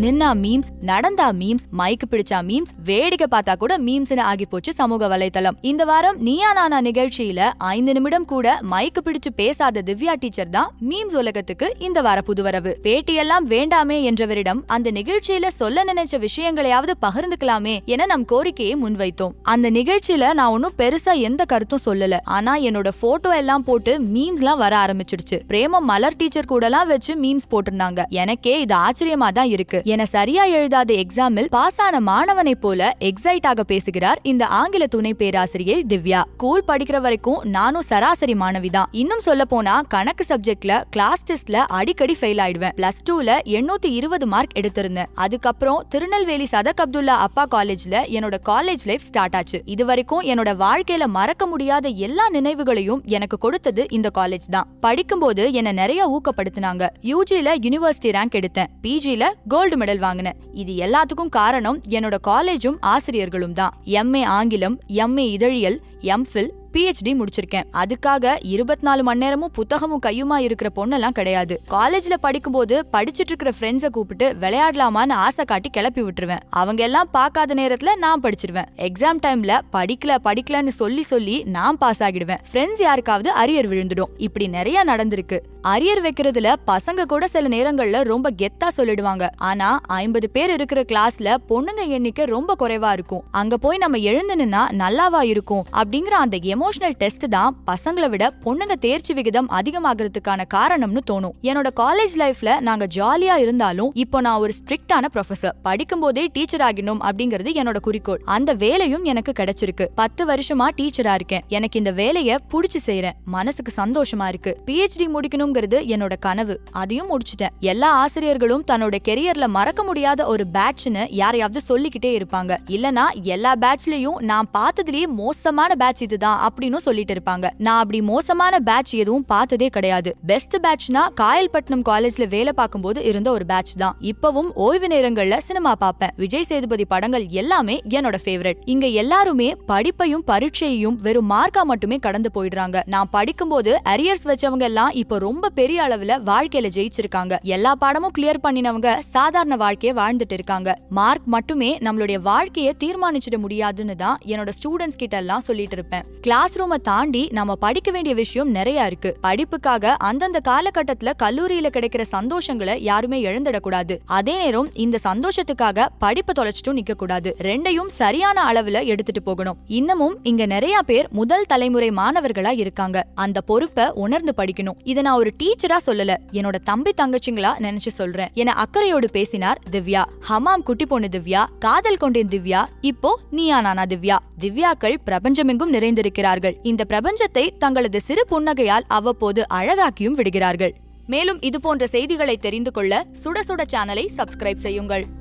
நின்னா மீம்ஸ் நடந்தா மீம்ஸ் மைக்கு பிடிச்சா மீம்ஸ் வேடிக்கை பார்த்தா கூட மீம்ஸ்னு ஆகி போச்சு சமூக வலைத்தளம். இந்த வாரம் நீயா நானா நிகழ்ச்சியில ஐந்து நிமிடம் கூட மைக்கு பிடிச்சு பேசாத திவ்யா டீச்சர் தான் மீம்ஸ் உலகத்துக்கு இந்த வார புதுவரவு. பேட்டியெல்லாம் வேண்டாமே என்றவரிடம் அந்த நிகழ்ச்சியில சொல்ல நினைச்ச விஷயங்களையாவது பகிர்ந்துக்கலாமே என நம் கோரிக்கையை முன்வைத்தோம். அந்த நிகழ்ச்சியில நான் ஒன்னும் பெருசா எந்த கருத்தும் சொல்லல. ஆனா என்னோட போட்டோ எல்லாம் போட்டு மீம்ஸ்லாம் வர ஆரம்பிச்சிடுச்சு. பிரேமம் மலர் டீச்சர் கூடலாம் வச்சு மீம்ஸ் போட்டிருந்தாங்க. எனக்கே இது ஆச்சரியமா தான் இருக்கு. என சரியா எழுதாத எக்ஸாமில் பாஸ் ஆன மாணவனை போல எக்ஸைட் ஆக பேசுகிறார் இந்த ஆங்கில துணை பேராசிரியை திவ்யா. ஸ்கூல் படிக்கிற வரைக்கும் நானும் சராசரி மாணவி தான். இன்னும் சொல்ல போனா கணக்கு சப்ஜெக்ட்ல கிளாஸ் டெஸ்ட்ல அடிக்கடி ஃபெயில் ஆயிடுவேன். பிளஸ் டூல எண்ணூத்தி இருபது மார்க் எடுத்திருந்தேன். அதுக்கப்புறம் திருநெல்வேலி சதக் அப்துல்லா அப்பா காலேஜ்ல என்னோட காலேஜ் லைஃப் ஸ்டார்ட் ஆச்சு. இது வரைக்கும் என்னோட வாழ்க்கையில மறக்க முடியாத எல்லா நினைவுகளையும் எனக்கு கொடுத்தது இந்த காலேஜ் தான். படிக்கும்போது என்ன நிறைய ஊக்கப்படுத்தினாங்க. யூஜில யூனிவர்சிட்டி ரேங்க் எடுத்தேன். பிஜில கோல்டு மெடல் வாங்கினேன் இது எல்லாத்துக்கும் காரணம் என்னோட காலேஜும் ஆசிரியர்களும் தான். எம்ஏ ஆங்கிலம் எம்ஏ இதழியல் எம்ஃபில் பிஹெச்டி முடிச்சிருக்கேன். அதுக்காக இருபத்தி நாலு மணி நேரமும் புத்தகமும் கையுமா இருக்கிற பொண்ணெல்லாம் கிடையாது. காலேஜ்ல படிக்கும்போது படிச்சிட்டு இருக்கிற ஃப்ரெண்ட்ஸை கூப்பிட்டு விளையாடலாமான்னு ஆசை காட்டி கிளப்பி விட்டுருவேன். அவங்க எல்லாம் பார்க்காத நேரத்துல நான் படிச்சிருவேன். எக்ஸாம் டைம்ல படிக்கல படிக்கலன்னு சொல்லி சொல்லி நான் பாஸ் ஆகிடுவேன். ஃப்ரெண்ட்ஸ் யாருக்காவது அரியர் விழுந்துடும். இப்படி நிறைய நடந்திருக்கு. அரியர் வைக்கிறதுல பசங்க கூட சில நேரங்கள்ல ரொம்ப கெத்தா சொல்லிடுவாங்க. ஆனா ஐம்பது பேர் இருக்கிற கிளாஸ்ல பொண்ணுங்க எண்ணிக்கை ரொம்ப குறைவா இருக்கும். அங்க போய் நம்ம எழுந்து நல்லாவா இருக்கும் அப்படிங்கிற அந்த எமோஷனல் டெஸ்ட் தான் பசங்களை விட பொண்ணுங்க தேர்ச்சி விகிதம் அதிகமாகிறதுக்கான காரணம்னு தோணும். என்னோட காலேஜ் லைஃப்ல நாங்க ஜாலியா இருந்தாலும் இப்போ நான் ஒரு ஸ்ட்ரிக்டான ப்ரொஃபசர் படிக்கும் போதே டீச்சர் ஆகிடணும் அப்படிங்கிறது என்னோட குறிக்கோள். அந்த வேலையும் எனக்கு கிடைச்சிருக்கு. பத்து வருஷமா டீச்சரா இருக்கேன். எனக்கு இந்த வேலையை புடிச்சு செய்யறேன் மனசுக்கு சந்தோஷமா இருக்கு. பிஹெச்டி முடிக்கணுங்கிறது என்னோட கனவு. அதையும் முடிச்சிட்டேன். எல்லா ஆசிரியர்களும் தன்னோட கெரியர்ல மறக்க முடியாத ஒரு பேட்ச்னு யாரையாவது சொல்லிக்கிட்டே இருப்பாங்க. இல்லனா எல்லா பேட்ச்லயும் நான் பார்த்ததுலயே மோசமான பேட்ச் இதுதான் அப்படின்னு சொல்லிட்டு இருப்பாங்க. நான் அப்படி மோசமான பேட்ச் எதுவும் பார்த்ததே கிடையாது. பெஸ்ட் பேட்ச்னா காயல்பட்டினம் காலேஜ்ல வேலை பார்க்கும்போது இருந்த ஒரு பேட்ச் தான். இப்பவும் ஓய்வு நேரங்கள்ல சினிமா பார்ப்பேன். விஜய் சேதுபதி படங்கள் எல்லாமே என்னோட ஃபேவரட் இங்க எல்லாருமே படிப்பையும் பரீட்சையையும் வெறும் மார்க்கா மட்டுமே கடந்து போயிடுறாங்க. நான் படிக்கும்போது அரியர்ஸ் வச்சவங்க எல்லாம் இப்போ ரொம்ப பெரிய அளவுல வாழ்க்கையில ஜெயிச்சிருக்காங்க. எல்லா பாடமும் கிளியர் பண்ணினவங்க சாதாரண வாழ்க்கையை வாழ்ந்துட்டு இருக்காங்க. மார்க் மட்டுமே நம்மளுடைய வாழ்க்கையை தீர்மானிச்சிட முடியாதுன்னு தான் என்னோட ஸ்டூடெண்ட்ஸ் கிட்ட எல்லாம் சொல்லிட்டு இருப்பேன். கிளாஸ் ரூமை தாண்டி நம்ம படிக்க வேண்டிய விஷயம் நிறைய இருக்கு. படிப்புக்காக அந்தந்த காலகட்டத்துல கல்லூரியில கிடைக்கிற சந்தோஷங்களை யாருமே இழந்துடக்கூடாது அதே நேரம் இந்த சந்தோஷத்துக்காக படிப்பை தொலைச்சிட்டும் நிக்க கூடாது ரெண்டையும் சரியான அளவுல எடுத்துட்டு போகணும். இன்னமும் இங்க நிறைய பேர் முதல் தலைமுறை மாணவர்களா இருக்காங்க. அந்த பொறுப்பை உணர்ந்து படிக்கணும். இதை நான் ஒரு டீச்சரா சொல்லல. என்னோட தம்பி தங்கச்சிங்களா நினைச்சு சொல்றேன். என அக்கறையோடு பேசினார் திவ்யா. ஹமாம் குட்டி பொண்ணு திவ்யா. காதல் கொண்டேன் திவ்யா. இப்போ நீயா நானா திவ்யா. திவ்யாக்கள் பிரபஞ்சமெங்கும் நிறைந்திருக்கிறார்கள் இந்த பிரபஞ்சத்தை தங்களது சிறு புன்னகையால் அவ்வப்போது அழகாக்கியும் விடுகிறார்கள். மேலும் இதுபோன்ற செய்திகளை தெரிந்து கொள்ள சுட சுட சேனலை சப்ஸ்கிரைப் செய்யுங்கள்.